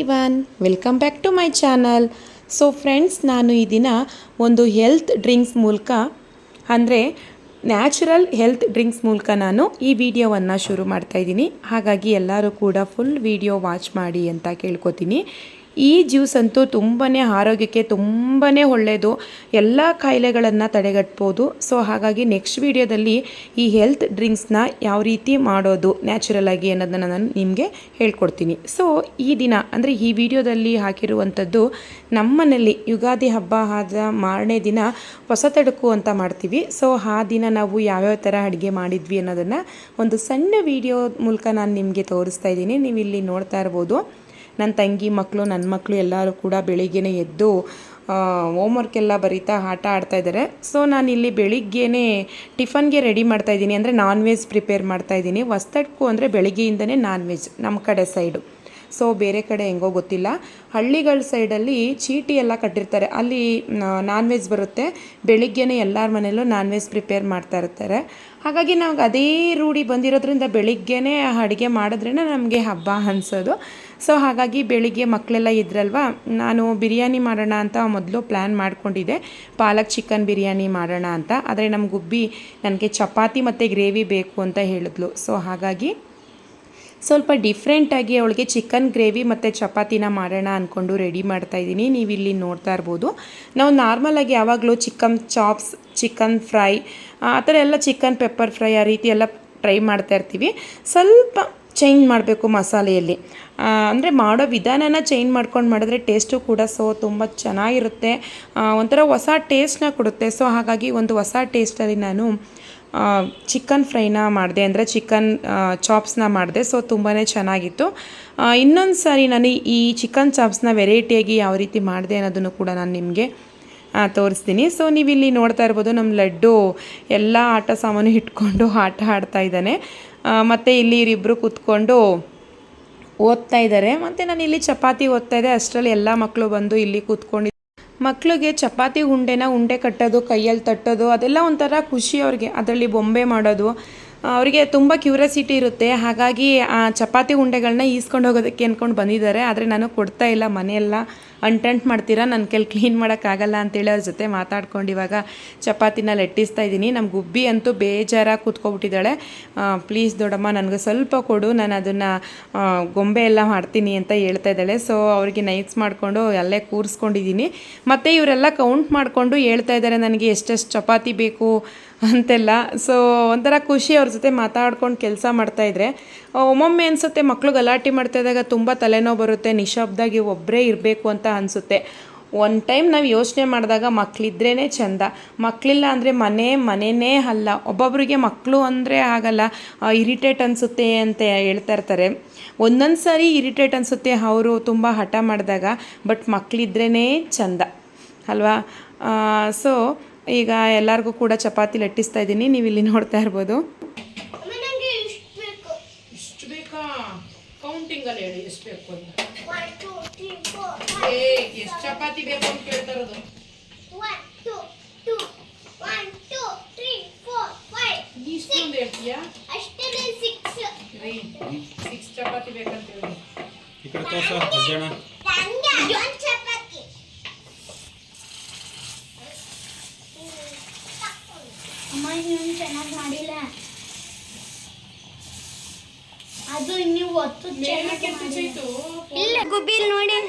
Everyone welcome back to my channel so friends ನಾನು ಈ ದಿನ ಒಂದು ಹೆಲ್ತ್ ಡ್ರಿಂಕ್ಸ್ ಮೂಲಕ, ಅಂದರೆ ನ್ಯಾಚುರಲ್ ಹೆಲ್ತ್ ಡ್ರಿಂಕ್ಸ್ ಮೂಲಕ ನಾನು ಈ ವಿಡಿಯೋವನ್ನು ಶುರು ಮಾಡ್ತಾ ಇದ್ದೀನಿ. ಹಾಗಾಗಿ ಎಲ್ಲರೂ ಕೂಡ ಫುಲ್ ವಿಡಿಯೋ ವಾಚ್ ಮಾಡಿ ಅಂತ ಕೇಳ್ಕೊತೀನಿ. ಈ ಜ್ಯೂಸ್ ಅಂತೂ ತುಂಬಾ ಆರೋಗ್ಯಕ್ಕೆ ತುಂಬಾ ಒಳ್ಳೆಯದು ಎಲ್ಲ ಕಾಯಿಲೆಗಳನ್ನು ತಡೆಗಟ್ಬೋದು. ಸೊ ಹಾಗಾಗಿ ನೆಕ್ಸ್ಟ್ ವಿಡಿಯೋದಲ್ಲಿ ಈ ಹೆಲ್ತ್ ಡ್ರಿಂಕ್ಸ್ನ ಯಾವ ರೀತಿ ಮಾಡೋದು ನ್ಯಾಚುರಲ್ ಆಗಿ ಅನ್ನೋದನ್ನು ನಾನು ನಿಮಗೆ ಹೇಳ್ಕೊಡ್ತೀನಿ. ಸೊ ಈ ದಿನ ಅಂದರೆ ಈ ವಿಡಿಯೋದಲ್ಲಿ ಹಾಕಿರುವಂಥದ್ದು ನಮ್ಮನೆಯಲ್ಲಿ ಯುಗಾದಿ ಹಬ್ಬ ಆದ ಮಾರನೇ ದಿನ ಹೊಸ ತಡಕು ಅಂತ ಮಾಡ್ತೀವಿ. ಸೊ ಆ ದಿನ ನಾವು ಯಾವ್ಯಾವ ಥರ ಅಡುಗೆ ಮಾಡಿದ್ವಿ ಅನ್ನೋದನ್ನು ಒಂದು ಸಣ್ಣ ವಿಡಿಯೋ ಮೂಲಕ ನಾನು ನಿಮಗೆ ತೋರಿಸ್ತಾ ಇದ್ದೀನಿ. ನೀವು ಇಲ್ಲಿ ನೋಡ್ತಾ ಇರ್ಬೋದು. ನನ್ನ ತಂಗಿ ಮಕ್ಕಳು ನನ್ನ ಮಕ್ಕಳು ಎಲ್ಲರೂ ಕೂಡ ಬೆಳಿಗ್ಗೆನೇ ಎದ್ದು ಹೋಮ್ವರ್ಕ್ ಎಲ್ಲ ಬರೀತಾ ಆಟ ಆಡ್ತಾ ಇದ್ದಾರೆ. ಸೊ ನಾನು ಇಲ್ಲಿ ಬೆಳಿಗ್ಗೆನೇ ಟಿಫನ್ಗೆ ರೆಡಿ ಮಾಡ್ತಾ ಇದ್ದೀನಿ. ಅಂದರೆ ನಾನ್ ವೆಜ್ ಪ್ರಿಪೇರ್ ಮಾಡ್ತಾ ಇದ್ದೀನಿ. ಹೊಸ್ತಡ್ಕು ಅಂದರೆ ಬೆಳಿಗ್ಗೆಯಿಂದನೇ ನಾನ್ ವೆಜ್ ನಮ್ಮ ಕಡೆ ಸೈಡು ಸೊ ಬೇರೆ ಕಡೆ ಹೆಂಗೋ ಗೊತ್ತಿಲ್ಲ. ಹಳ್ಳಿಗಳ ಸೈಡಲ್ಲಿ ಚೀಟಿ ಎಲ್ಲ ಕಟ್ಟಿರ್ತಾರೆ. ಅಲ್ಲಿ ನಾನ್ ವೆಜ್ ಬರುತ್ತೆ. ಬೆಳಿಗ್ಗೆನೇ ಎಲ್ಲರ ಮನೆಯಲ್ಲೂ ನಾನ್ ವೆಜ್ ಪ್ರಿಪೇರ್ ಮಾಡ್ತಾ ಇರ್ತಾರೆ. ಹಾಗಾಗಿ ನಾವು ಅದೇ ರೂಢಿ ಬಂದಿರೋದ್ರಿಂದ ಬೆಳಿಗ್ಗೆನೇ ಅಡುಗೆ ಮಾಡಿದ್ರೇ ನಮಗೆ ಹಬ್ಬ ಅನ್ಸೋದು. ಸೊ ಹಾಗಾಗಿ ಬೆಳಿಗ್ಗೆ ಮಕ್ಕಳೆಲ್ಲ ಇದ್ರಲ್ವ, ನಾನು ಬಿರಿಯಾನಿ ಮಾಡೋಣ ಅಂತ ಮೊದಲು ಪ್ಲ್ಯಾನ್ ಮಾಡಿಕೊಂಡಿದ್ದೆ. ಪಾಲಕ್ ಚಿಕನ್ ಬಿರಿಯಾನಿ ಮಾಡೋಣ ಅಂತ. ಆದರೆ ನಮ್ಮ ಗುಬ್ಬಿ ನನಗೆ ಚಪಾತಿ ಮತ್ತು ಗ್ರೇವಿ ಬೇಕು ಅಂತ ಹೇಳಿದ್ಲು. ಸೊ ಹಾಗಾಗಿ ಸ್ವಲ್ಪ ಡಿಫ್ರೆಂಟಾಗಿ ಅವಳಿಗೆ ಚಿಕನ್ ಗ್ರೇವಿ ಮತ್ತು ಚಪಾತಿನ ಮಾಡೋಣ ಅಂದ್ಕೊಂಡು ರೆಡಿ ಮಾಡ್ತಾಯಿದ್ದೀನಿ ನೀವು ಇಲ್ಲಿ ನೋಡ್ತಾ ಇರ್ಬೋದು. ನಾವು ನಾರ್ಮಲಾಗಿ ಯಾವಾಗಲೂ ಚಿಕನ್ ಚಾಪ್ಸ್ ಚಿಕನ್ ಫ್ರೈ ಆ ಥರ ಎಲ್ಲ ಚಿಕನ್ ಪೆಪ್ಪರ್ ಫ್ರೈ ಆ ರೀತಿ ಎಲ್ಲ ಟ್ರೈ ಮಾಡ್ತಾ ಇರ್ತೀವಿ. ಸ್ವಲ್ಪ ಚೇಂಜ್ ಮಾಡಬೇಕು ಮಸಾಲೆಯಲ್ಲಿ. ಅಂದರೆ ಮಾಡೋ ವಿಧಾನನ ಚೇಂಜ್ ಮಾಡ್ಕೊಂಡು ಮಾಡಿದ್ರೆ ಟೇಸ್ಟು ಕೂಡ ಸೊ ತುಂಬ ಚೆನ್ನಾಗಿರುತ್ತೆ. ಒಂಥರ ಹೊಸ ಟೇಸ್ಟ್ನ ಕೊಡುತ್ತೆ. ಸೊ ಹಾಗಾಗಿ ಒಂದು ಹೊಸ ಟೇಸ್ಟಲ್ಲಿ ನಾನು ಚಿಕನ್ ಫ್ರೈನ ಮಾಡಿದೆ. ಅಂದರೆ ಚಿಕನ್ ಚಾಪ್ಸ್ನ ಮಾಡಿದೆ. ಸೊ ತುಂಬಾ ಚೆನ್ನಾಗಿತ್ತು. ಇನ್ನೊಂದು ಸಾರಿ ನಾನು ಈ ಚಿಕನ್ ಚಾಪ್ಸ್ನ ವೆರೈಟಿಯಾಗಿ ಯಾವ ರೀತಿ ಮಾಡಿದೆ ಅನ್ನೋದನ್ನು ಕೂಡ ನಾನು ನಿಮಗೆ ತೋರಿಸ್ತೀನಿ. ಸೊ ನೀವು ಇಲ್ಲಿ ನೋಡ್ತಾ ಇರ್ಬೋದು ನಮ್ಮ ಲಡ್ಡು ಎಲ್ಲ ಆಟ ಸಾಮಾನು ಇಟ್ಕೊಂಡು ಆಟ ಆಡ್ತಾ ಇದ್ದಾನೆ. ಮತ್ತು ಇಲ್ಲಿ ಇವರಿಬ್ಬರು ಕೂತ್ಕೊಂಡು ಓದ್ತಾ ಇದ್ದಾರೆ. ಮತ್ತು ನಾನು ಇಲ್ಲಿ ಚಪಾತಿ ಓದ್ತಾ ಇದ್ದೆ. ಅಷ್ಟರಲ್ಲಿ ಎಲ್ಲ ಮಕ್ಕಳು ಬಂದು ಇಲ್ಲಿ ಕೂತ್ಕೊಂಡು ಮಕ್ಕಳಿಗೆ ಚಪಾತಿ ಉಂಡೆನ ಉಂಡೆ ಕಟ್ಟೋದು, ಕೈಯಲ್ಲಿ ತಟ್ಟೋದು, ಅದೆಲ್ಲ ಒಂಥರ ಖುಷಿ ಅವ್ರಿಗೆ. ಅದರಲ್ಲಿ ಬೊಂಬೆ ಮಾಡೋದು ಅವರಿಗೆ ತುಂಬ ಕ್ಯೂರಿಯಾಸಿಟಿ ಇರುತ್ತೆ. ಹಾಗಾಗಿ, ಆ, ಚಪಾತಿ ಉಂಡೆಗಳನ್ನ ಈಸ್ಕೊಂಡು ಹೋಗೋದಕ್ಕೆ ಅಂದ್ಕೊಂಡು ಬಂದಿದ್ದಾರೆ. ಆದರೆ ನಾನು ಕೊಡ್ತಾ ಇಲ್ಲ, ಮನೆಯೆಲ್ಲ ಅಂಟೆಂಟ್ ಮಾಡ್ತೀರಾ? ನನ್ನ ಕೈಲಿ ಕ್ಲೀನ್ ಮಾಡೋಕ್ಕಾಗಲ್ಲ ಅಂತೇಳಿ ಅವ್ರ ಜೊತೆ ಮಾತಾಡ್ಕೊಂಡು ಇವಾಗ ಚಪಾತಿನ ಲೆಟ್ಟಿಸ್ತಾ ಇದ್ದೀನಿ. ನಮ್ಮ ಗುಬ್ಬಿ ಅಂತೂ ಬೇಜಾರಾಗಿ ಕೂತ್ಕೊಬಿಟ್ಟಿದ್ದಾಳೆ. ಪ್ಲೀಸ್ ದೊಡ್ಡಮ್ಮ, ನನಗೆ ಸ್ವಲ್ಪ ಕೊಡು. ನಾನು ಅದನ್ನು ಗೊಂಬೆ ಎಲ್ಲ ಮಾಡ್ತೀನಿ ಅಂತ ಹೇಳ್ತಾ ಇದ್ದಾಳೆ. ಸೊ ಅವ್ರಿಗೆ ನೈಟ್ಸ್ ಮಾಡಿಕೊಂಡು ಅಲ್ಲೇ ಕೂರಿಸ್ಕೊಂಡಿದ್ದೀನಿ. ಮತ್ತು ಇವರೆಲ್ಲ ಕೌಂಟ್ ಮಾಡಿಕೊಂಡು ಹೇಳ್ತಾ ಇದ್ದಾರೆ ನನಗೆ ಎಷ್ಟೆಷ್ಟು ಚಪಾತಿ ಬೇಕು ಅಂತೆಲ್ಲ. ಸೊ ಒಂಥರ ಖುಷಿ ಅವ್ರ ಜೊತೆ ಮಾತಾಡ್ಕೊಂಡು ಕೆಲಸ ಮಾಡ್ತಾಯಿದ್ರೆ ಒಮ್ಮೊಮ್ಮೆ ಅನಿಸುತ್ತೆ ಮಕ್ಕಳು ಗಲಾಟೆ ಮಾಡ್ತಾ ಇದ್ದಾಗ ತುಂಬ ತಲೆನೋವು ಬರುತ್ತೆ ನಿಶಬ್ದಾಗಿ ಒಬ್ಬರೇ ಇರಬೇಕು ಅಂತ ಅನಿಸುತ್ತೆ. ಒನ್ ಟೈಮ್ ನಾವು ಯೋಚನೆ ಮಾಡಿದಾಗ ಮಕ್ಕಳಿದ್ರೇ ಚೆಂದ. ಮಕ್ಕಳಿಲ್ಲ ಅಂದರೆ ಮನೆ ಮನೆಯೇ ಅಲ್ಲ. ಒಬ್ಬೊಬ್ಬರಿಗೆ ಮಕ್ಕಳು ಅಂದರೆ ಆಗಲ್ಲ. ಇರಿಟೇಟ್ ಅನಿಸುತ್ತೆ ಅಂತ ಹೇಳ್ತಾ ಇರ್ತಾರೆ. ಒಂದೊಂದು ಸಾರಿ ಇರಿಟೇಟ್ ಅನಿಸುತ್ತೆ ಅವರು ತುಂಬ ಹಠ ಮಾಡಿದಾಗ, ಬಟ್ ಮಕ್ಕಳಿದ್ರೇ ಚೆಂದ. ಅಲ್ವಾ? ಸೊ ಈಗ ಎಲ್ಲರಿಗೂ ಕೂಡ ಚಪಾತಿ ಲಟ್ಟಿಸ್ತಾ ಇದ್ದೀನಿ ನೀವು ಇಲ್ಲಿ ನೋಡ್ತಾ ಇರ್ಬೋದು. ಇಷ್ಟು ಬೇಕಾ. ಕೌಂಟಿಂಗಲ್ಲಿ ಹೇಳಿ ಎಷ್ಟು ಬೇಕು ಅಂತ. ಏ ಎಷ್ಟು ಚಪಾತಿ ಬೇಕು ಅಂತ ಕೇಳ್ತಾ ಇರೋದು ಇಷ್ಟೊಂದು ಹೇಳ್ತೀಯಾ? ಸಿಕ್ಸ್ ಚಪಾತಿ ಬೇಕಂತ ಹೇಳಿ. ಈ ಕಡೆ ತೋರ್ಸ ಅಜ್ಜಣ್ಣ ಅಮ್ಮ ಇನ್ನೊಂದು ಚೆನ್ನಾಗಿ ಮಾಡಿಲ್ಲ ಅದು ನೀವು ಒತ್ತು ಮೇಲಕ್ಕೆ ತುಜಿತು ಇಲ್ಲ, ಗುಬ್ಬಿ ನೋಡಿ.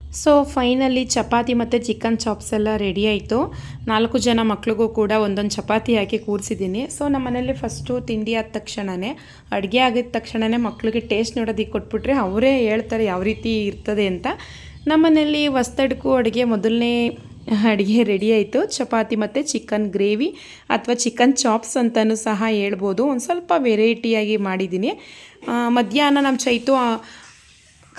ಸೊ ಫೈನಲಿ ಚಪಾತಿ ಮತ್ತು ಚಿಕನ್ ಚಾಪ್ಸ್ ಎಲ್ಲ ರೆಡಿ ಆಯಿತು. ನಾಲ್ಕು ಜನ ಮಕ್ಳಿಗೂ ಕೂಡ ಒಂದೊಂದು ಚಪಾತಿ ಹಾಕಿ ಕೂರಿಸಿದ್ದೀನಿ. ಸೊ ನಮ್ಮ ಮನೇಲಿ ಫಸ್ಟು ತಿಂಡಿ ಆದ ತಕ್ಷಣವೇ ಅಡುಗೆ ಆಗಿದ ತಕ್ಷಣವೇ ಮಕ್ಳಿಗೆ ಟೇಸ್ಟ್ ನೋಡೋದಕ್ಕೆ ಕೊಟ್ಬಿಟ್ರೆ ಅವರೇ ಹೇಳ್ತಾರೆ ಯಾವ ರೀತಿ ಇರ್ತದೆ ಅಂತ. ನಮ್ಮ ಮನೆಯಲ್ಲಿ ಹೊಸ್ತಡ್ಕು ಅಡುಗೆ ಮೊದಲನೇ ಅಡುಗೆ ರೆಡಿ ಆಯಿತು. ಚಪಾತಿ ಮತ್ತು ಚಿಕನ್ ಗ್ರೇವಿ ಅಥವಾ ಚಿಕನ್ ಚಾಪ್ಸ್ ಅಂತಲೂ ಸಹ ಹೇಳ್ಬೋದು. ಒಂದು ಸ್ವಲ್ಪ ವೆರೈಟಿಯಾಗಿ ಮಾಡಿದ್ದೀನಿ. ಮಧ್ಯಾಹ್ನ ನಮ್ಮ ಚೈತು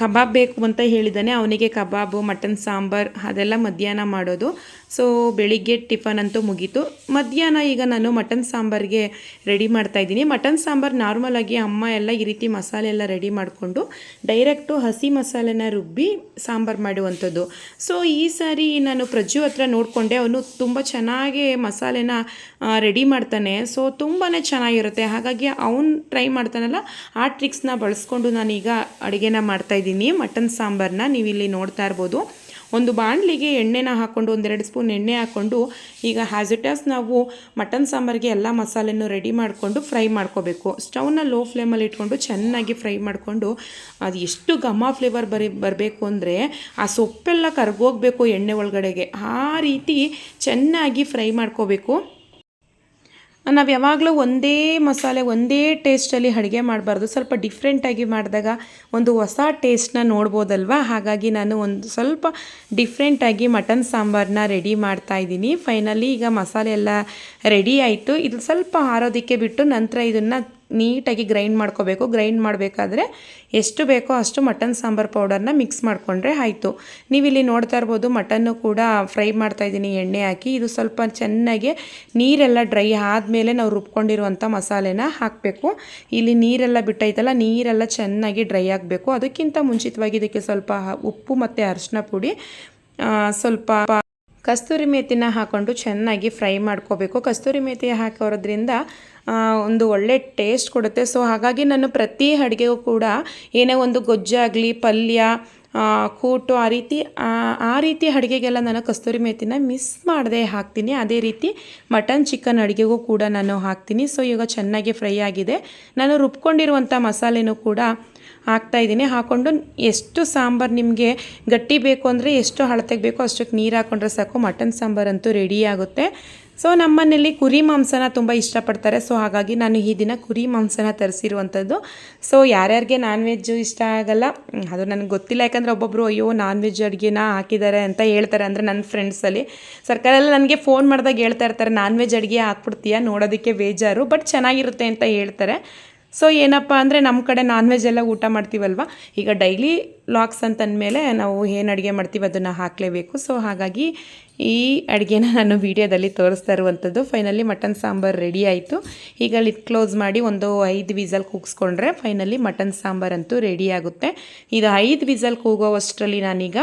ಕಬಾಬ್ ಬೇಕು ಅಂತ ಹೇಳಿದ್ದಾನೆ ಅವನಿಗೆ ಕಬಾಬು, ಮಟನ್ ಸಾಂಬಾರ್ ಅದೆಲ್ಲ ಮಧ್ಯಾಹ್ನ ಮಾಡೋದು. ಸೊ ಬೆಳಿಗ್ಗೆ ಟಿಫನ್ ಅಂತೂ ಮುಗೀತು. ಮಧ್ಯಾಹ್ನ ಈಗ ನಾನು ಮಟನ್ ಸಾಂಬಾರಿಗೆ ರೆಡಿ ಮಾಡ್ತಾ ಇದ್ದೀನಿ. ಮಟನ್ ಸಾಂಬಾರ್ ನಾರ್ಮಲಾಗಿ ಅಮ್ಮ ಎಲ್ಲ ಈ ರೀತಿ ಮಸಾಲೆ ಎಲ್ಲ ರೆಡಿ ಮಾಡಿಕೊಂಡು ಡೈರೆಕ್ಟು ಹಸಿ ಮಸಾಲೆನ ರುಬ್ಬಿ ಸಾಂಬಾರು ಮಾಡುವಂಥದ್ದು. ಸೊ ಈ ಸಾರಿ ನಾನು ಪ್ರಜ್ಜು ಹತ್ರ ನೋಡಿಕೊಂಡೆ. ಅವನು ತುಂಬ ಚೆನ್ನಾಗಿ ಮಸಾಲೆನ ರೆಡಿ ಮಾಡ್ತಾನೆ. ಸೊ ತುಂಬಾ ಚೆನ್ನಾಗಿರುತ್ತೆ. ಹಾಗಾಗಿ ಅವನು ಟ್ರೈ ಮಾಡ್ತಾನಲ್ಲ, ಆ ಟ್ರಿಕ್ಸ್ನ ಬಳಸ್ಕೊಂಡು ನಾನೀಗ ಅಡುಗೆನ ಮಾಡ್ತಾಯಿದ್ದೀನಿ ಮಟನ್ ಸಾಂಬಾರನ್ನ ನೀವು ಇಲ್ಲಿ ನೋಡ್ತಾ ಇರ್ಬೋದು. ಒಂದು ಬಾಣಲಿಗೆ ಎಣ್ಣೆನ ಹಾಕ್ಕೊಂಡು ಒಂದೆರಡು ಸ್ಪೂನ್ ಎಣ್ಣೆ ಹಾಕ್ಕೊಂಡು ಈಗ ಹ್ಯಾಸ್ ಇಟ್ ನಾವು ಮಟನ್ ಸಾಂಬಾರಿಗೆ ಎಲ್ಲ ಮಸಾಲೆನೂ ರೆಡಿ ಮಾಡಿಕೊಂಡು ಫ್ರೈ ಮಾಡ್ಕೋಬೇಕು. ಸ್ಟವ್ನ ಲೋ ಫ್ಲೇಮಲ್ಲಿ ಇಟ್ಕೊಂಡು ಚೆನ್ನಾಗಿ ಫ್ರೈ ಮಾಡಿಕೊಂಡು, ಅದು ಎಷ್ಟು ಘಮ ಫ್ಲೇವರ್ ಬರಿ, ಬರಬೇಕು ಅಂದರೆ ಆ ಸೊಪ್ಪೆಲ್ಲ ಕರ್ಗೋಗ್ಬೇಕು ಎಣ್ಣೆ ಒಳಗಡೆಗೆ. ಆ ರೀತಿ ಚೆನ್ನಾಗಿ ಫ್ರೈ ಮಾಡ್ಕೋಬೇಕು. ನಾವು ಯಾವಾಗಲೂ ಒಂದೇ ಮಸಾಲೆ, ಒಂದೇ ಟೇಸ್ಟಲ್ಲಿ ಅಡುಗೆ ಮಾಡಬಾರ್ದು. ಸ್ವಲ್ಪ ಡಿಫ್ರೆಂಟಾಗಿ ಮಾಡಿದಾಗ ಒಂದು ಹೊಸ ಟೇಸ್ಟ್ನ ನೋಡ್ಬೋದಲ್ವ? ಹಾಗಾಗಿ ನಾನು ಒಂದು ಸ್ವಲ್ಪ ಡಿಫ್ರೆಂಟಾಗಿ ಮಟನ್ ಸಾಂಬಾರನ್ನ ರೆಡಿ ಮಾಡ್ತಾ ಇದ್ದೀನಿ. ಫೈನಲಿ ಈಗ ಮಸಾಲೆ ಎಲ್ಲ ರೆಡಿ ಆಯಿತು. ಇದು ಸ್ವಲ್ಪ ಆರೋದಕ್ಕೆ ಬಿಟ್ಟು ನಂತರ ಇದನ್ನು ನೀಟಾಗಿ ಗ್ರೈಂಡ್ ಮಾಡ್ಕೋಬೇಕು. ಗ್ರೈಂಡ್ ಮಾಡಬೇಕಾದ್ರೆ ಎಷ್ಟು ಬೇಕೋ ಅಷ್ಟು ಮಟನ್ ಸಾಂಬಾರು ಪೌಡರ್ನ ಮಿಕ್ಸ್ ಮಾಡಿಕೊಂಡ್ರೆ ಆಯಿತು. ನೀವಿಲ್ಲಿ ನೋಡ್ತಾ ಇರ್ಬೋದು ಮಟನ್ನು ಕೂಡ ಫ್ರೈ ಮಾಡ್ತಾ ಇದ್ದೀನಿ, ಎಣ್ಣೆ ಹಾಕಿ. ಇದು ಸ್ವಲ್ಪ ಚೆನ್ನಾಗಿ ನೀರೆಲ್ಲ ಡ್ರೈ ಆದಮೇಲೆ ನಾವು ರುಬ್ಕೊಂಡಿರುವಂಥ ಮಸಾಲೆನ ಹಾಕಬೇಕು. ಇಲ್ಲಿ ನೀರೆಲ್ಲ ಬಿಟ್ಟೈತಲ್ಲ, ನೀರೆಲ್ಲ ಚೆನ್ನಾಗಿ ಡ್ರೈ ಆಗಬೇಕು. ಅದಕ್ಕಿಂತ ಮುಂಚಿತವಾಗಿ ಇದಕ್ಕೆ ಸ್ವಲ್ಪ ಉಪ್ಪು ಮತ್ತು ಅರಿಶಿನ ಪುಡಿ ಸ್ವಲ್ಪ ಕಸ್ತೂರಿ ಮೇಥಿನ ಹಾಕ್ಕೊಂಡು ಚೆನ್ನಾಗಿ ಫ್ರೈ ಮಾಡ್ಕೋಬೇಕು. ಕಸ್ತೂರಿ ಮೇಥಿ ಹಾಕೋದ್ರಿಂದ ಒಂದು ಒಳ್ಳೆ ಟೇಸ್ಟ್ ಕೊಡುತ್ತೆ. ಸೊ, ಹಾಗಾಗಿ ನಾನು ಪ್ರತಿ ಅಡುಗೆಗೂ ಕೂಡ ಏನೇ ಒಂದು ಗೊಜ್ಜಾಗಲಿ, ಪಲ್ಯ ಕೂಟು ಆ ರೀತಿ ಆ ರೀತಿ ಅಡುಗೆಗೆಲ್ಲ ನಾನು ಕಸ್ತೂರಿ ಮೇಥಿನ ಮಿಸ್ ಮಾಡದೆ ಹಾಕ್ತೀನಿ. ಅದೇ ರೀತಿ ಮಟನ್ ಚಿಕನ್ ಅಡುಗೆಗೂ ಕೂಡ ನಾನು ಹಾಕ್ತೀನಿ. ಸೊ ಇವಾಗ ಚೆನ್ನಾಗಿ ಫ್ರೈ ಆಗಿದೆ. ನಾನು ರುಬ್ಕೊಂಡಿರುವಂಥ ಮಸಾಲೆನೂ ಕೂಡ ಹಾಕ್ತಾ ಇದ್ದೀನಿ. ಹಾಕ್ಕೊಂಡು ಎಷ್ಟು ಸಾಂಬಾರು ನಿಮಗೆ ಗಟ್ಟಿ ಬೇಕು ಅಂದರೆ ಎಷ್ಟು ಹಳತೆಗೆ ಬೇಕೋ ಅಷ್ಟಕ್ಕೆ ನೀರು ಹಾಕ್ಕೊಂಡ್ರೆ ಸಾಕು. ಮಟನ್ ಸಾಂಬಾರಂತೂ ರೆಡಿ ಆಗುತ್ತೆ. ಸೊ ಮನೆಯಲ್ಲಿ ಕುರಿ ಮಾಂಸನ ತುಂಬ ಇಷ್ಟಪಡ್ತಾರೆ. ಸೊ ಹಾಗಾಗಿ ನಾನು ಈ ದಿನ ಕುರಿ ಮಾಂಸನ ತರಿಸಿರುವಂಥದ್ದು ಸೊ ಯಾರ್ಯಾರಿಗೆ ನಾನ್ ವೆಜ್ಜು ಇಷ್ಟ ಆಗಲ್ಲ, ಅದು ನನಗೆ ಗೊತ್ತಿಲ್ಲ. ಯಾಕಂದರೆ ಒಬ್ಬೊಬ್ಬರು ಅಯ್ಯೋ ನಾನ್ ವೆಜ್ ಅಡುಗೆನ ಹಾಕಿದ್ದಾರೆ ಅಂತ ಹೇಳ್ತಾರೆ ಅಂದರೆ ನನ್ನ ಫ್ರೆಂಡ್ಸಲ್ಲಿ ಸರ್ಕಾರಲ್ಲ ನನಗೆ ಫೋನ್ ಮಾಡಿದಾಗ ಹೇಳ್ತಾ ಇರ್ತಾರೆ ನಾನ್ ವೆಜ್ ಅಡುಗೆ ಹಾಕ್ಬಿಡ್ತೀಯ? ನೋಡೋದಕ್ಕೆ ಬೇಜಾರು ಬಟ್ ಚೆನ್ನಾಗಿರುತ್ತೆ ಅಂತ ಹೇಳ್ತಾರೆ. ಸೊ ಏನಪ್ಪ ಅಂದರೆ ನಮ್ಮ ಕಡೆ ನಾನ್ ವೆಜ್ ಎಲ್ಲ ಊಟ ಮಾಡ್ತೀವಲ್ವ? ಈಗ ಡೈಲಿ ಲಾಕ್ಸ್ ಅಂತಂದಮೇಲೆ ನಾವು ಏನು ಅಡುಗೆ ಮಾಡ್ತೀವಿ ಅದನ್ನು ಹಾಕಲೇಬೇಕು. ಸೊ ಹಾಗಾಗಿ ಈ ಅಡುಗೆನ ನಾನು ವೀಡಿಯೋದಲ್ಲಿ ತೋರಿಸ್ತಾ ಇರುವಂಥದ್ದು ಫೈನಲಿ ಮಟನ್ ಸಾಂಬಾರು ರೆಡಿ ಆಯಿತು. ಈಗ ಲಿಟ್ ಕ್ಲೋಸ್ ಮಾಡಿ ಒಂದು ಐದು ವಿಸಲ್ ಕೂಗಿಸ್ಕೊಂಡ್ರೆ ಫೈನಲಿ ಮಟನ್ ಸಾಂಬಾರಂತೂ ರೆಡಿ ಆಗುತ್ತೆ. ಇದು ಐದು ವಿಸಲ್ ಕೂಗೋವಷ್ಟರಲ್ಲಿ ನಾನೀಗ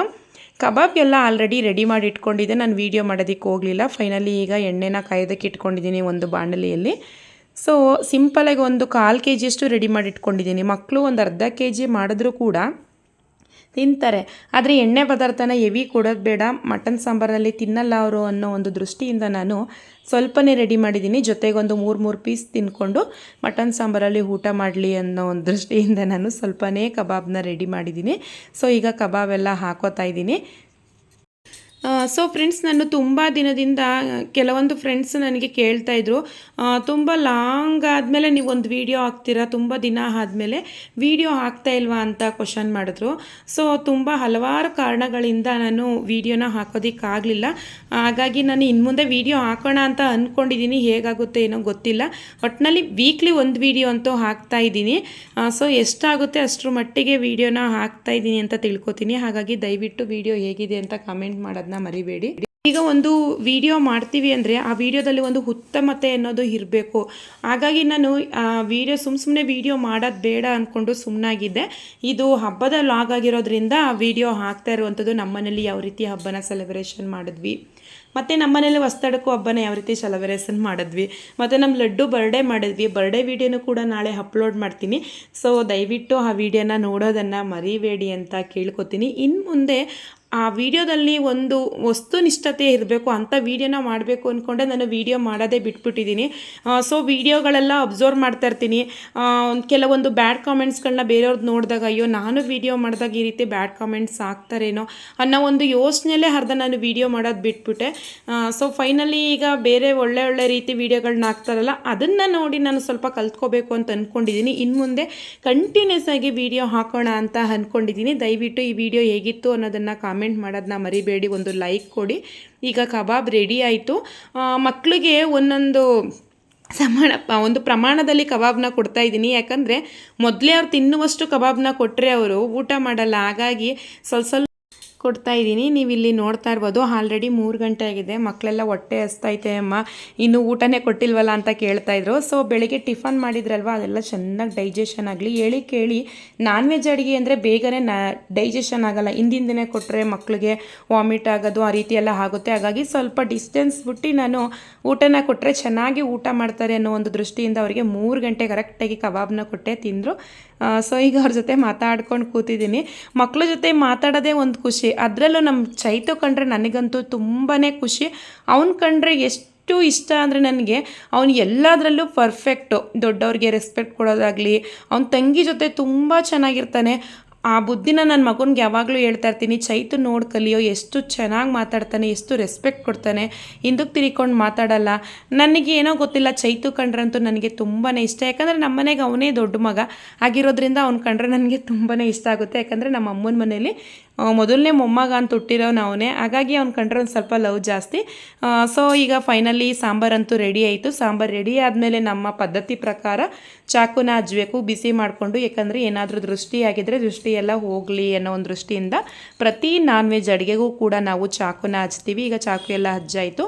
ಕಬಾಬ್ ಎಲ್ಲ ಆಲ್ರೆಡಿ ರೆಡಿ ಮಾಡಿ ಇಟ್ಕೊಂಡಿದ್ದೆ. ನಾನು ವೀಡಿಯೋ ಮಾಡೋದಕ್ಕೆ ಹೋಗಲಿಲ್ಲ. ಫೈನಲಿ ಈಗ ಎಣ್ಣೆನ ಕಾಯೋದಕ್ಕೆ ಇಟ್ಕೊಂಡಿದ್ದೀನಿ ಒಂದು ಬಾಣಲಿಯಲ್ಲಿ. ಸೊ ಸಿಂಪಲಾಗಿ ಒಂದು ಕಾಲು ಕೆ ಜಿಯಷ್ಟು ರೆಡಿ ಮಾಡಿ ಇಟ್ಕೊಂಡಿದ್ದೀನಿ ಮಕ್ಕಳು ಒಂದು ಅರ್ಧ ಕೆ ಜಿ ಮಾಡಿದ್ರೂ ಕೂಡ ತಿಂತಾರೆ. ಆದರೆ ಎಣ್ಣೆ ಪದಾರ್ಥನ ಎವಿ ಕೊಡೋದು ಬೇಡ. ಮಟನ್ ಸಾಂಬಾರಲ್ಲಿ ತಿನ್ನಲ್ಲ ಅವರು ಅನ್ನೋ ಒಂದು ದೃಷ್ಟಿಯಿಂದ ನಾನು ಸ್ವಲ್ಪನೇ ರೆಡಿ ಮಾಡಿದ್ದೀನಿ. ಜೊತೆಗೊಂದು ಮೂರು ಮೂರು ಪೀಸ್ ತಿನ್ಕೊಂಡು ಮಟನ್ ಸಾಂಬಾರಲ್ಲಿ ಊಟ ಮಾಡಲಿ ಅನ್ನೋ ಒಂದು ದೃಷ್ಟಿಯಿಂದ ನಾನು ಸ್ವಲ್ಪನೇ ಕಬಾಬ್ನ ರೆಡಿ ಮಾಡಿದ್ದೀನಿ. ಸೊ ಈಗ ಕಬಾಬ್ ಎಲ್ಲ ಹಾಕೋತಾ ಇದ್ದೀನಿ. ಸೊ ಫ್ರೆಂಡ್ಸ್ ನಾನು ತುಂಬ ದಿನದಿಂದ ಕೆಲವೊಂದು ಫ್ರೆಂಡ್ಸ್ ನನಗೆ ಕೇಳ್ತಾ ಇದ್ರು. ತುಂಬ ಲಾಂಗ್ ಆದಮೇಲೆ ನೀವು ಒಂದು ವಿಡಿಯೋ ಹಾಕ್ತೀರಾ? ತುಂಬ ದಿನ ಆದಮೇಲೆ ವಿಡಿಯೋ ಹಾಕ್ತಾ ಇಲ್ವಾ ಅಂತ ಕ್ವಶನ್ ಮಾಡಿದ್ರು. ಸೊ ತುಂಬ ಹಲವಾರು ಕಾರಣಗಳಿಂದ ನಾನು ವಿಡಿಯೋನ ಹಾಕೋದಕ್ಕಾಗಲಿಲ್ಲ. ಹಾಗಾಗಿ ನಾನು ಇನ್ನು ಮುಂದೆ ವಿಡಿಯೋ ಹಾಕೋಣ ಅಂತ ಅಂದ್ಕೊಂಡಿದ್ದೀನಿ ಹೇಗಾಗುತ್ತೆ ಏನೋ ಗೊತ್ತಿಲ್ಲ. ಒಟ್ಟಿನಲ್ಲಿ ವೀಕ್ಲಿ ಒಂದು ವಿಡಿಯೋ ಅಂತೂ ಹಾಕ್ತಾ ಇದ್ದೀನಿ. ಸೊ ಎಷ್ಟಾಗುತ್ತೆ ಅಷ್ಟರ ಮಟ್ಟಿಗೆ ವಿಡಿಯೋನ ಹಾಕ್ತಾ ಇದ್ದೀನಿ ಅಂತ ತಿಳ್ಕೊತೀನಿ. ಹಾಗಾಗಿ ದಯವಿಟ್ಟು ವಿಡಿಯೋ ಹೇಗಿದೆ ಅಂತ ಕಮೆಂಟ್ ಮಾಡೋದನ್ನ ಮರಿಬೇಡಿ. ಈಗ ಒಂದು ವಿಡಿಯೋ ಮಾಡ್ತೀವಿ ಅಂದರೆ ಆ ವಿಡಿಯೋದಲ್ಲಿ ಒಂದು ಉತ್ತಮತೆ ಅನ್ನೋದು ಇರಬೇಕು. ಹಾಗಾಗಿ ನಾನು ವಿಡಿಯೋ ಸುಮ್ಮ ಸುಮ್ಮನೆ ವಿಡಿಯೋ ಮಾಡೋದು ಬೇಡ ಅಂದ್ಕೊಂಡು ಸುಮ್ಮನಾಗಿದ್ದೆ ಇದು ಹಬ್ಬದ ಲಾಗ್ ಆಗಿರೋದ್ರಿಂದ ಆ ವಿಡಿಯೋ ಹಾಕ್ತಾ ಇರುವಂಥದ್ದು ನಮ್ಮನೇಲಿ ಯಾವ ರೀತಿ ಹಬ್ಬನ ಸೆಲೆಬ್ರೇಷನ್ ಮಾಡಿದ್ವಿ. ಮತ್ತು ನಮ್ಮನೇಲಿ ಹೊಸ್ತಡಕ್ಕೂ ಹಬ್ಬನ ಯಾವ ರೀತಿ ಸೆಲೆಬ್ರೇಷನ್ ಮಾಡಿದ್ವಿ. ಮತ್ತು ನಮ್ಮ ಲಡ್ಡು ಬರ್ಡೇ ಮಾಡಿದ್ವಿ. ಬರ್ಡೇ ವಿಡಿಯೋನು ಕೂಡ ನಾಳೆ ಅಪ್ಲೋಡ್ ಮಾಡ್ತೀನಿ. ಸೊ ದಯವಿಟ್ಟು ಆ ವಿಡಿಯೋನ ನೋಡೋದನ್ನು ಮರಿಬೇಡಿ ಅಂತ ಕೇಳ್ಕೊತೀನಿ. ಇನ್ನು ಮುಂದೆ ಆ ವಿಡಿಯೋದಲ್ಲಿ ಒಂದು ವಸ್ತುನಿಷ್ಠತೆ ಇರಬೇಕು ಅಂಥ ವೀಡಿಯೋನ ಮಾಡಬೇಕು ಅಂದ್ಕೊಂಡೆ ನಾನು ವಿಡಿಯೋ ಮಾಡೋದೇ ಬಿಟ್ಬಿಟ್ಟಿದ್ದೀನಿ. ಸೊ ವಿಡಿಯೋಗಳೆಲ್ಲ ಅಬ್ಸರ್ವ್ ಮಾಡ್ತಾ ಇರ್ತೀನಿ. ಕೆಲವೊಂದು ಬ್ಯಾಡ್ ಕಾಮೆಂಟ್ಸ್ಗಳನ್ನ ಬೇರೆಯವ್ರದ್ದು ನೋಡಿದಾಗ, ಅಯ್ಯೋ, ನಾನು ವಿಡಿಯೋ ಮಾಡಿದಾಗ ಈ ರೀತಿ ಬ್ಯಾಡ್ ಕಾಮೆಂಟ್ಸ್ ಆಗ್ತಾರೇನೋ ಅನ್ನೋ ಒಂದು ಯೋಚನೆಯಲ್ಲೇ ಅರ್ಧ ನಾನು ವಿಡಿಯೋ ಮಾಡೋದು ಬಿಟ್ಬಿಟ್ಟೆ. ಸೊ ಫೈನಲಿ ಈಗ ಬೇರೆ ಒಳ್ಳೆ ಒಳ್ಳೆ ರೀತಿ ವೀಡಿಯೋಗಳನ್ನ ಹಾಕ್ತಾರಲ್ಲ, ಅದನ್ನು ನೋಡಿ ನಾನು ಸ್ವಲ್ಪ ಕಲ್ತ್ಕೋಬೇಕು ಅಂತ ಅಂದ್ಕೊಂಡಿದ್ದೀನಿ ಇನ್ನು ಮುಂದೆ ಕಂಟಿನ್ಯೂಸ್ ಆಗಿ ವಿಡಿಯೋ ಹಾಕೋಣ ಅಂತ ಅಂದ್ಕೊಂಡಿದ್ದೀನಿ ದಯವಿಟ್ಟು ಈ ವಿಡಿಯೋ ಹೇಗಿತ್ತು ಅನ್ನೋದನ್ನು ಕಾಮೆಂಟ್ ಮಾಡೋದನ್ನ ಮರಿಬೇಡಿ, ಒಂದು ಲೈಕ್ ಕೊಡಿ. ಈಗ ಕಬಾಬ್ ರೆಡಿ ಆಯಿತು. ಮಕ್ಕಳಿಗೆ ಒಂದೊಂದು ಸಮಾನ, ಒಂದು ಪ್ರಮಾಣದಲ್ಲಿ ಕಬಾಬ್ನ ಕೊಡ್ತಾ ಇದ್ದೀನಿ. ಯಾಕಂದರೆ ಮೊದಲೇ ಅವ್ರು ತಿನ್ನುವಷ್ಟು ಕಬಾಬ್ನ ಕೊಟ್ಟರೆ ಅವರು ಊಟ ಮಾಡಲ್ಲ. ಹಾಗಾಗಿ ಸ್ವಲ್ಪ ಸ್ವಲ್ಪ ಕೊಡ್ತಾ ಇದ್ದೀನಿ. ನೀವು ಇಲ್ಲಿ ನೋಡ್ತಾ ಇರ್ಬೋದು, ಆಲ್ರೆಡಿ ಮೂರು ಗಂಟೆ ಆಗಿದೆ. ಮಕ್ಕಳೆಲ್ಲ ಹೊಟ್ಟೆ ಹಸ್ತೈತೆ ಅಮ್ಮ. ಇನ್ನೂ ಊಟನೇ ಕೊಟ್ಟಿಲ್ವಲ್ಲ ಅಂತ ಕೇಳ್ತಾ ಇದ್ರು. ಸೊ ಬೆಳಗ್ಗೆ ಟಿಫನ್ ಮಾಡಿದ್ರಲ್ವ? ಅದೆಲ್ಲ ಚೆನ್ನಾಗಿ ಡೈಜೆಷನ್ ಆಗಲಿ. ಹೇಳಿ ಕೇಳಿ. ನಾನ್ ವೆಜ್ ಅಡುಗೆ ಅಂದರೆ ಬೇಗನೆ ನ ಡೈಜೆಷನ್ ಆಗಲ್ಲ. ಹಿಂದಿನ ದಿನ ಕೊಟ್ಟರೆ ಮಕ್ಕಳಿಗೆ ವಾಮಿಟ್ ಆಗೋದು ಆ ರೀತಿ ಎಲ್ಲ ಆಗುತ್ತೆ. ಹಾಗಾಗಿ ಸ್ವಲ್ಪ ಡಿಸ್ಟೆನ್ಸ್ ಬಿಟ್ಟು ನಾನು ಊಟನ ಕೊಟ್ಟರೆ ಚೆನ್ನಾಗಿ ಊಟ ಮಾಡ್ತಾರೆ ಅನ್ನೋ ಒಂದು ದೃಷ್ಟಿಯಿಂದ ಅವರಿಗೆ ಮೂರು ಗಂಟೆ ಕರೆಕ್ಟಾಗಿ ಕಬಾಬ್ನ ಕೊಟ್ಟೆ ತಿಂದರು. ಸೊ ಈಗ ಅವ್ರ ಜೊತೆ ಮಾತಾಡ್ಕೊಂಡು ಕೂತಿದ್ದೀನಿ. ಮಕ್ಕಳ ಜೊತೆ ಮಾತಾಡೋದೇ ಒಂದು ಖುಷಿ. ಅದರಲ್ಲೂ ನಮ್ಮ ಚೈತು ಕಂಡ್ರೆ ನನಗಂತೂ ತುಂಬಾ ಖುಷಿ. ಅವ್ನು ಕಂಡ್ರೆ ಎಷ್ಟು ಇಷ್ಟ ಅಂದರೆ ನನಗೆ ಅವನು ಎಲ್ಲದರಲ್ಲೂ ಪರ್ಫೆಕ್ಟು ದೊಡ್ಡವ್ರಿಗೆ ರೆಸ್ಪೆಕ್ಟ್ ಕೊಡೋದಾಗಲಿ, ಅವನ ತಂಗಿ ಜೊತೆ ತುಂಬ ಚೆನ್ನಾಗಿರ್ತಾನೆ. ಆ ಬುದ್ಧಿನ ನನ್ನ ಮಗನಿಗೆ ಯಾವಾಗಲೂ ಹೇಳ್ತಾ ಇರ್ತೀನಿ, ಚೈತು ನೋಡಿ ಕಲಿಯೋ ಎಷ್ಟು ಚೆನ್ನಾಗಿ ಮಾತಾಡ್ತಾನೆ, ಎಷ್ಟು ರೆಸ್ಪೆಕ್ಟ್ ಕೊಡ್ತಾನೆ. ಹಿಂದಕ್ಕೆ ತಿರ್ಕೊಂಡು ಮಾತಾಡಲ್ಲ. ನನಗೆ ಏನೋ ಗೊತ್ತಿಲ್ಲ, ಚೈತು ಕಂಡ್ರಂತೂ ನನಗೆ ತುಂಬಾ ಇಷ್ಟ. ಯಾಕಂದರೆ ನಮ್ಮ ಮನೆಗೆ ಅವನೇ ದೊಡ್ಡ ಮಗ. ಆಗಿರೋದ್ರಿಂದ ಅವ್ನು ಕಂಡ್ರೆ ನನಗೆ ತುಂಬಾ ಇಷ್ಟ ಆಗುತ್ತೆ. ಯಾಕಂದರೆ ನಮ್ಮ ಅಮ್ಮನ ಮನೇಲಿ ಮೊದಲನೇ ಮೊಮ್ಮಗ ಅಂತ ಹುಟ್ಟಿರೋನು ಅವನೇ. ಹಾಗಾಗಿ ಅವ್ನು ಕಂಡ್ರೆ ಒಂದು ಸ್ವಲ್ಪ ಲವ್ ಜಾಸ್ತಿ. ಸೊ ಈಗ ಫೈನಲಿ ಸಾಂಬಾರಂತೂ ರೆಡಿ ಆಯಿತು. ಸಾಂಬಾರು ರೆಡಿ ಆದಮೇಲೆ ನಮ್ಮ ಪದ್ಧತಿ ಪ್ರಕಾರ ಚಾಕುನ ಹಜ್ಬೇಕು ಬಿಸಿ ಮಾಡಿಕೊಂಡು ಯಾಕಂದರೆ ಏನಾದರೂ ದೃಷ್ಟಿ ಆಗಿದ್ರೆ ದೃಷ್ಟಿ ಎಲ್ಲ ಹೋಗಲಿ ಅನ್ನೋ ಒಂದು ದೃಷ್ಟಿಯಿಂದ ಪ್ರತಿ ನಾನ್ ವೆಜ್ ಅಡುಗೆಗೂ ಕೂಡ ನಾವು ಚಾಕುನ ಹಚ್ತೀವಿ. ಈಗ ಚಾಕು ಎಲ್ಲ ಹಜ್ಜಾಯಿತು.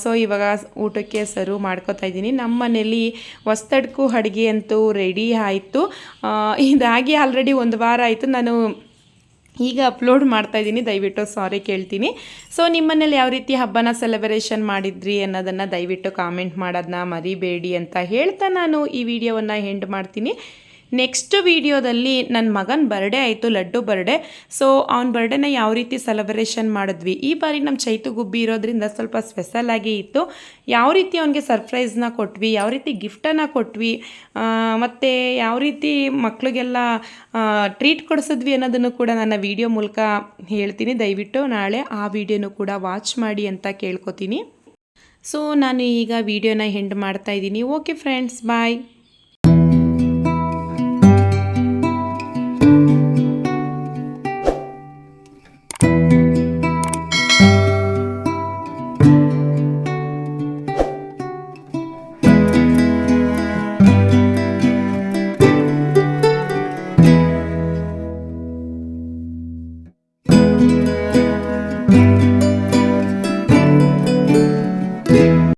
ಸೊ ಇವಾಗ ಊಟಕ್ಕೆ ಸರ್ವ್ ಮಾಡ್ಕೊತಾ ಇದ್ದೀನಿ. ನಮ್ಮ ಮನೇಲಿ ಹೊಸ್ತಡ್ಕು ಅಡುಗೆ ಅಂತೂ ರೆಡಿ ಆಯಿತು. ಇದಾಗಿ ಆಲ್ರೆಡಿ ಒಂದು ವಾರ ಆಯಿತು. ನಾನು ಈಗ ಅಪ್ಲೋಡ್ ಮಾಡ್ತಾ ಇದ್ದೀನಿ. ದಯವಿಟ್ಟು ಸಾರಿ ಕೇಳ್ತೀನಿ. ಸೊ ನಿಮ್ಮನೇಲಿ ಯಾವ ರೀತಿ ಹಬ್ಬನ ಸೆಲೆಬ್ರೇಷನ್ ಮಾಡಿದ್ರಿ ಅನ್ನೋದನ್ನು ದಯವಿಟ್ಟು ಕಾಮೆಂಟ್ ಮಾಡೋದನ್ನ ಮರಿಬೇಡಿ ಅಂತ ಹೇಳ್ತಾ ನಾನು ಈ ವಿಡಿಯೋವನ್ನು ಎಂಡ್ ಮಾಡ್ತೀನಿ. ನೆಕ್ಸ್ಟ್ ವಿಡಿಯೋದಲ್ಲಿ ನನ್ನ ಮಗನ ಬರ್ಡೇ ಆಯಿತು, ಲಡ್ಡು ಬರ್ಡೇ ಸೊ ಅವ್ನ ಬರ್ಡೇನ ಯಾವ ರೀತಿ ಸೆಲೆಬ್ರೇಷನ್ ಮಾಡಿದ್ವಿ? ಈ ಬಾರಿ ನಮ್ಮ ಚೈತು ಗುಬ್ಬಿ ಇರೋದ್ರಿಂದ ಸ್ವಲ್ಪ ಸ್ಪೆಷಲ್ ಆಗಿ ಇತ್ತು. ಯಾವ ರೀತಿ ಅವನಿಗೆ ಸರ್ಪ್ರೈಸ್ನ ಕೊಟ್ವಿ? ಯಾವ ರೀತಿ ಗಿಫ್ಟನ್ನು ಕೊಟ್ವಿ? ಮತ್ತು ಯಾವ ರೀತಿ ಮಕ್ಕಳಿಗೆಲ್ಲ ಟ್ರೀಟ್ ಕೊಡಿಸಿದ್ವಿ ಅನ್ನೋದನ್ನು ಕೂಡ ನನ್ನ ವಿಡಿಯೋ ಮೂಲಕ ಹೇಳ್ತೀನಿ. ದಯವಿಟ್ಟು ನಾಳೆ ಆ ವಿಡಿಯೋನು ಕೂಡ ವಾಚ್ ಮಾಡಿ ಅಂತ ಕೇಳ್ಕೊತೀನಿ. ಸೊ ನಾನು ಈಗ ವಿಡಿಯೋನ ಹೆಂಡ್ ಮಾಡ್ತಾ ಇದ್ದೀನಿ. Okay friends bye